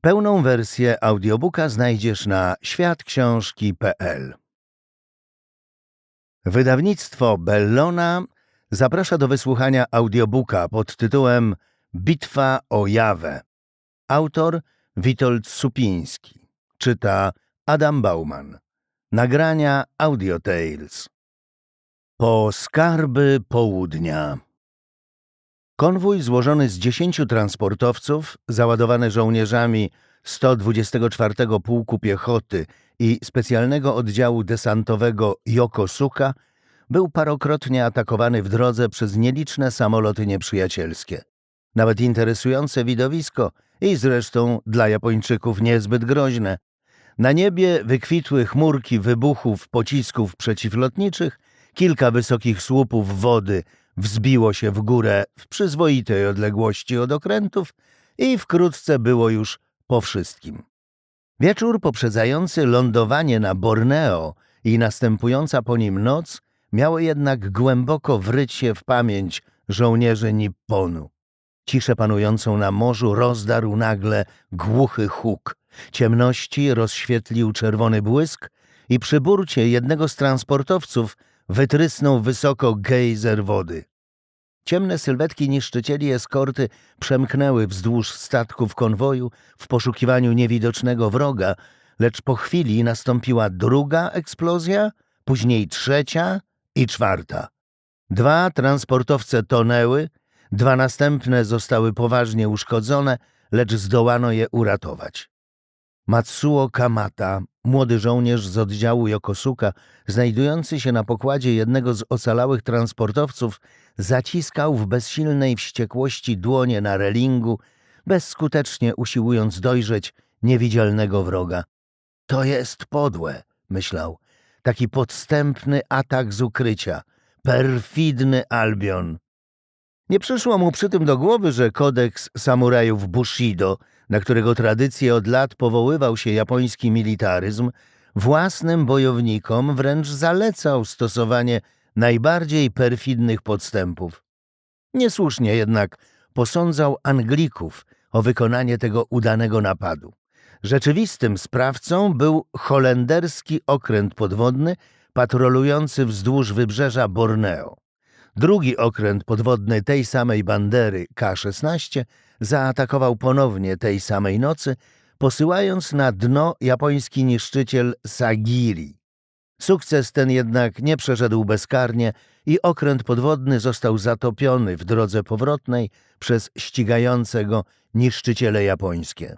Pełną wersję audiobooka znajdziesz na światksiążki.pl. Wydawnictwo Bellona zaprasza do wysłuchania audiobooka pod tytułem Bitwa o Jawę. Autor Witold Supiński. Czyta Adam Bauman. Nagrania Audio Tales. Po skarby południa. Konwój złożony z 10 transportowców, załadowany żołnierzami 124 Pułku Piechoty i specjalnego oddziału desantowego Yokosuka, był parokrotnie atakowany w drodze przez nieliczne samoloty nieprzyjacielskie. Nawet interesujące widowisko i zresztą dla Japończyków niezbyt groźne. Na niebie wykwitły chmurki wybuchów pocisków przeciwlotniczych, kilka wysokich słupów wody wzbiło się w górę w przyzwoitej odległości od okrętów i wkrótce było już po wszystkim. Wieczór poprzedzający lądowanie na Borneo i następująca po nim noc miało jednak głęboko wryć się w pamięć żołnierzy Nipponu. Ciszę panującą na morzu rozdarł nagle głuchy huk. Ciemności rozświetlił czerwony błysk i przy burcie jednego z transportowców wytrysnął wysoko gejzer wody. Ciemne sylwetki niszczycieli eskorty przemknęły wzdłuż statków konwoju w poszukiwaniu niewidocznego wroga, lecz po chwili nastąpiła druga eksplozja, później trzecia i czwarta. Dwa transportowce tonęły, dwa następne zostały poważnie uszkodzone, lecz zdołano je uratować. Matsuo Kamata, młody żołnierz z oddziału Yokosuka, znajdujący się na pokładzie jednego z ocalałych transportowców, zaciskał w bezsilnej wściekłości dłonie na relingu, bezskutecznie usiłując dojrzeć niewidzialnego wroga. To jest podłe, myślał. Taki podstępny atak z ukrycia. Perfidny Albion. Nie przyszło mu przy tym do głowy, że kodeks samurajów Bushido, na którego tradycję od lat powoływał się japoński militaryzm, własnym bojownikom wręcz zalecał stosowanie najbardziej perfidnych podstępów. Niesłusznie jednak posądzał Anglików o wykonanie tego udanego napadu. Rzeczywistym sprawcą był holenderski okręt podwodny patrolujący wzdłuż wybrzeża Borneo. Drugi okręt podwodny tej samej bandery K-16 zaatakował ponownie tej samej nocy, posyłając na dno japoński niszczyciel Sagiri. Sukces ten jednak nie przeszedł bezkarnie i okręt podwodny został zatopiony w drodze powrotnej przez ścigające go niszczyciele japońskie.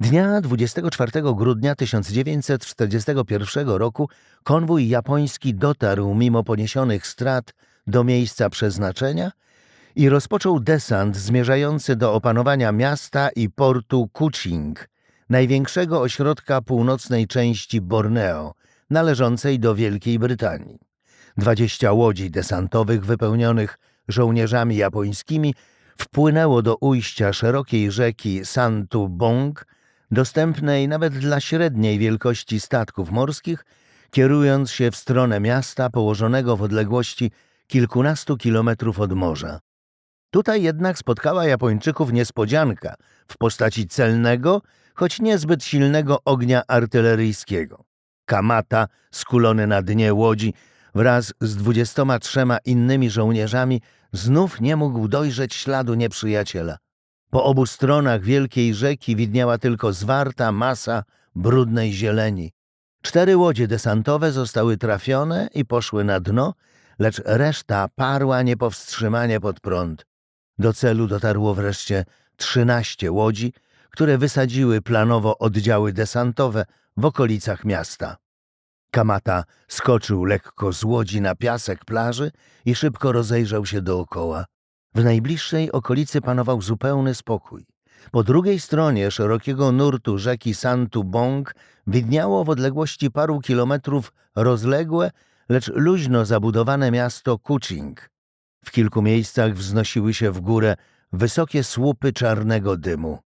Dnia 24 grudnia 1941 roku konwój japoński dotarł mimo poniesionych strat do miejsca przeznaczenia i rozpoczął desant zmierzający do opanowania miasta i portu Kuching, największego ośrodka północnej części Borneo, należącej do Wielkiej Brytanii. Dwadzieścia łodzi desantowych wypełnionych żołnierzami japońskimi wpłynęło do ujścia szerokiej rzeki Santu Bong, dostępnej nawet dla średniej wielkości statków morskich, kierując się w stronę miasta położonego w odległości kilkunastu kilometrów od morza. Tutaj jednak spotkała Japończyków niespodzianka w postaci celnego, choć niezbyt silnego ognia artyleryjskiego. Kamata, skulony na dnie łodzi, wraz z dwudziestoma trzema innymi żołnierzami, znów nie mógł dojrzeć śladu nieprzyjaciela. Po obu stronach wielkiej rzeki widniała tylko zwarta masa brudnej zieleni. Cztery łodzie desantowe zostały trafione i poszły na dno, lecz reszta parła niepowstrzymanie pod prąd. Do celu dotarło wreszcie trzynaście łodzi, które wysadziły planowo oddziały desantowe w okolicach miasta. Kamata skoczył lekko z łodzi na piasek plaży i szybko rozejrzał się dookoła. W najbliższej okolicy panował zupełny spokój. Po drugiej stronie szerokiego nurtu rzeki Santu Bong widniało w odległości paru kilometrów rozległe, lecz luźno zabudowane miasto Kuching. W kilku miejscach wznosiły się w górę wysokie słupy czarnego dymu.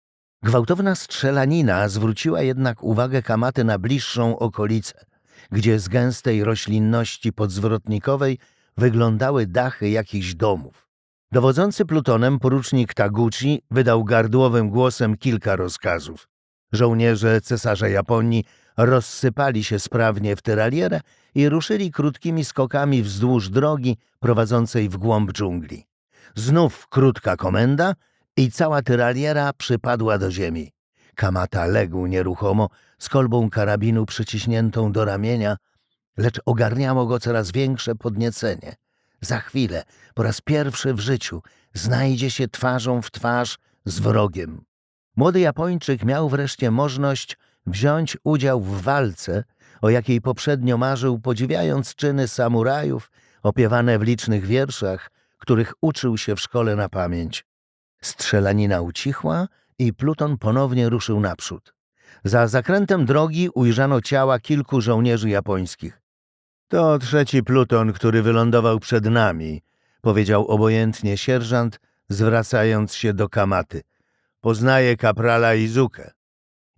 Gwałtowna strzelanina zwróciła jednak uwagę Kamaty na bliższą okolicę, gdzie z gęstej roślinności podzwrotnikowej wyglądały dachy jakichś domów. Dowodzący plutonem porucznik Taguchi wydał gardłowym głosem kilka rozkazów. Żołnierze cesarza Japonii rozsypali się sprawnie w tyralierę i ruszyli krótkimi skokami wzdłuż drogi prowadzącej w głąb dżungli. Znów krótka komenda i cała tyraliera przypadła do ziemi. Kamata legł nieruchomo, z kolbą karabinu przyciśniętą do ramienia, lecz ogarniało go coraz większe podniecenie. Za chwilę, po raz pierwszy w życiu, znajdzie się twarzą w twarz z wrogiem. Młody Japończyk miał wreszcie możliwość wziąć udział w walce, o jakiej poprzednio marzył, podziwiając czyny samurajów opiewane w licznych wierszach, których uczył się w szkole na pamięć. Strzelanina ucichła i pluton ponownie ruszył naprzód. Za zakrętem drogi ujrzano ciała kilku żołnierzy japońskich. To trzeci pluton, który wylądował przed nami, powiedział obojętnie sierżant, zwracając się do Kamaty. Poznaję kaprala Izukę.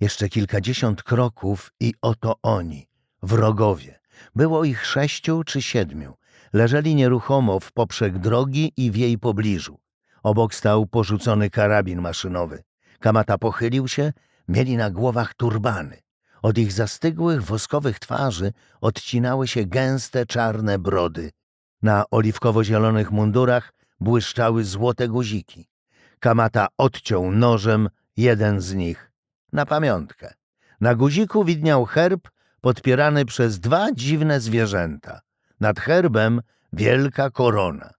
Jeszcze kilkadziesiąt kroków i oto oni, wrogowie. Było ich sześciu czy siedmiu. Leżeli nieruchomo w poprzek drogi i w jej pobliżu. Obok stał porzucony karabin maszynowy. Kamata pochylił się, mieli na głowach turbany. Od ich zastygłych, woskowych twarzy odcinały się gęste, czarne brody. Na oliwkowo-zielonych mundurach błyszczały złote guziki. Kamata odciął nożem jeden z nich. Na pamiątkę. Na guziku widniał herb podpierany przez dwa dziwne zwierzęta. Nad herbem wielka korona.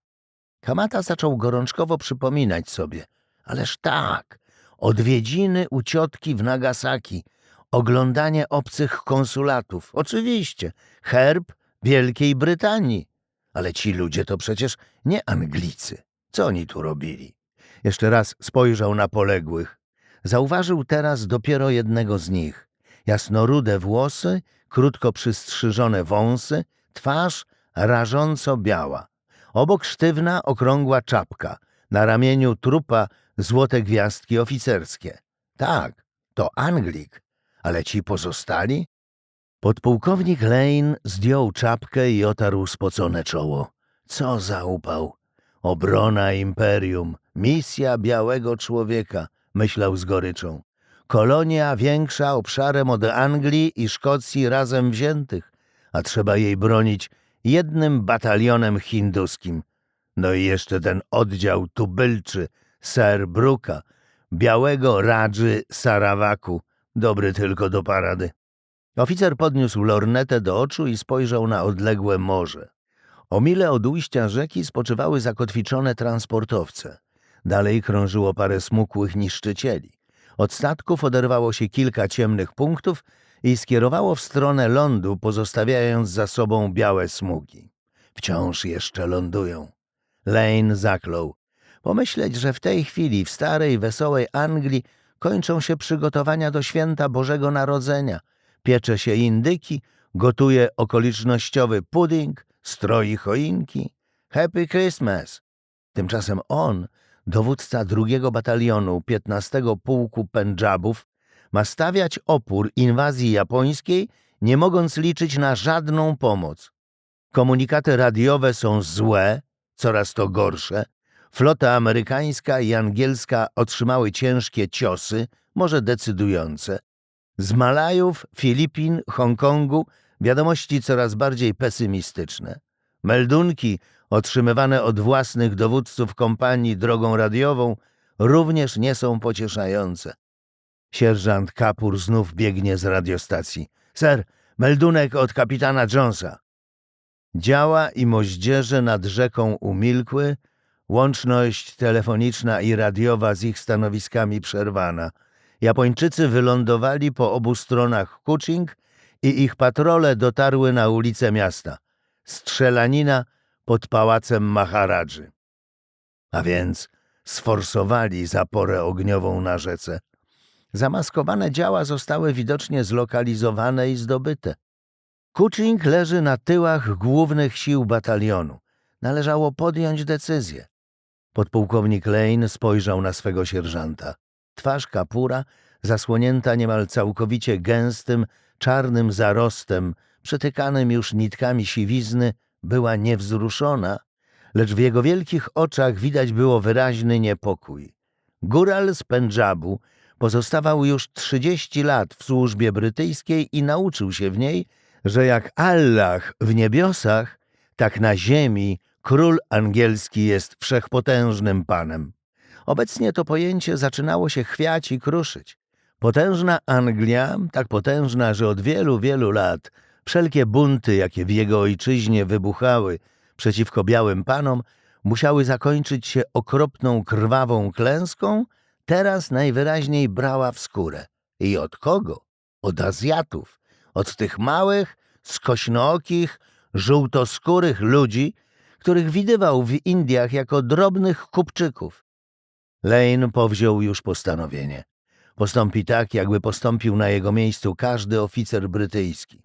Kamata zaczął gorączkowo przypominać sobie. Ależ tak, odwiedziny u ciotki w Nagasaki, oglądanie obcych konsulatów. Oczywiście, herb Wielkiej Brytanii. Ale ci ludzie to przecież nie Anglicy. Co oni tu robili? Jeszcze raz spojrzał na poległych. Zauważył teraz dopiero jednego z nich. Jasnorude włosy, krótko przystrzyżone wąsy, twarz rażąco biała. Obok sztywna, okrągła czapka, na ramieniu trupa złote gwiazdki oficerskie. Tak, to Anglik, ale ci pozostali? Podpułkownik Lane zdjął czapkę i otarł spocone czoło. Co za upał! Obrona imperium, misja białego człowieka, myślał z goryczą. Kolonia większa obszarem od Anglii i Szkocji razem wziętych, a trzeba jej bronić jednym batalionem hinduskim. No i jeszcze ten oddział tubylczy, Sir Bruka, białego Radży Sarawaku, dobry tylko do parady. Oficer podniósł lornetę do oczu i spojrzał na odległe morze. O mile od ujścia rzeki spoczywały zakotwiczone transportowce. Dalej krążyło parę smukłych niszczycieli. Od statków oderwało się kilka ciemnych punktów i skierowało w stronę lądu, pozostawiając za sobą białe smugi. Wciąż jeszcze lądują. Lane zaklął. Pomyśleć, że w tej chwili w starej, wesołej Anglii kończą się przygotowania do święta Bożego Narodzenia. Piecze się indyki, gotuje okolicznościowy pudding, stroi choinki. Happy Christmas! Tymczasem on, dowódca drugiego batalionu 15 Pułku Pendżabów, ma stawiać opór inwazji japońskiej, nie mogąc liczyć na żadną pomoc. Komunikaty radiowe są złe, coraz to gorsze. Flota amerykańska i angielska otrzymały ciężkie ciosy, może decydujące. Z Malajów, Filipin, Hongkongu wiadomości coraz bardziej pesymistyczne. Meldunki otrzymywane od własnych dowódców kompanii drogą radiową również nie są pocieszające. Sierżant Kapur znów biegnie z radiostacji. Ser, meldunek od kapitana Jonesa. Działa i moździerze nad rzeką umilkły, łączność telefoniczna i radiowa z ich stanowiskami przerwana. Japończycy wylądowali po obu stronach Kuching i ich patrole dotarły na ulice miasta. Strzelanina pod pałacem Maharadży. A więc sforsowali zaporę ogniową na rzece. Zamaskowane działa zostały widocznie zlokalizowane i zdobyte. Kuching leży na tyłach głównych sił batalionu. Należało podjąć decyzję. Podpułkownik Lane spojrzał na swego sierżanta. Twarz kapura, zasłonięta niemal całkowicie gęstym, czarnym zarostem, przetykanym już nitkami siwizny, była niewzruszona, lecz w jego wielkich oczach widać było wyraźny niepokój. Góral z Pendżabu pozostawał już 30 lat w służbie brytyjskiej i nauczył się w niej, że jak Allah w niebiosach, tak na ziemi król angielski jest wszechpotężnym panem. Obecnie to pojęcie zaczynało się chwiać i kruszyć. Potężna Anglia, tak potężna, że od wielu, wielu lat wszelkie bunty, jakie w jego ojczyźnie wybuchały przeciwko białym panom, musiały zakończyć się okropną, krwawą klęską, teraz najwyraźniej brała w skórę. I od kogo? Od Azjatów, od tych małych, skośnookich, żółtoskórych ludzi, których widywał w Indiach jako drobnych kupczyków. Lane powziął już postanowienie. Postąpi tak, jakby postąpił na jego miejscu każdy oficer brytyjski.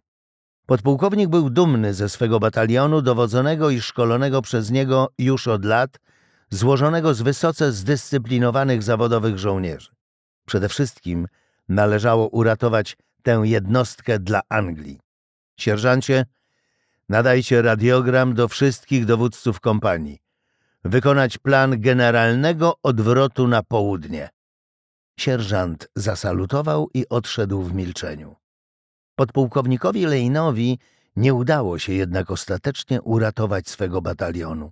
Podpułkownik był dumny ze swego batalionu, dowodzonego i szkolonego przez niego już od lat, złożonego z wysoce zdyscyplinowanych zawodowych żołnierzy. Przede wszystkim należało uratować tę jednostkę dla Anglii. Sierżancie, nadajcie radiogram do wszystkich dowódców kompanii. Wykonać plan generalnego odwrotu na południe. Sierżant zasalutował i odszedł w milczeniu. Podpułkownikowi Lejnowi nie udało się jednak ostatecznie uratować swego batalionu.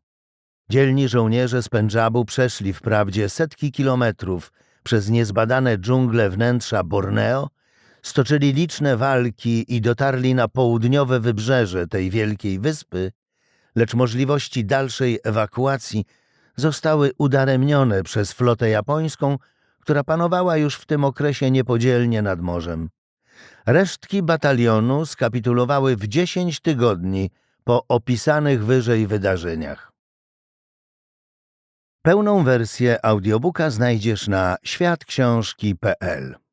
Dzielni żołnierze z Pendżabu przeszli wprawdzie setki kilometrów przez niezbadane dżungle wnętrza Borneo, stoczyli liczne walki i dotarli na południowe wybrzeże tej wielkiej wyspy, lecz możliwości dalszej ewakuacji zostały udaremnione przez flotę japońską, która panowała już w tym okresie niepodzielnie nad morzem. Resztki batalionu skapitulowały w 10 tygodni po opisanych wyżej wydarzeniach. Pełną wersję audiobooka znajdziesz na światksiążki.pl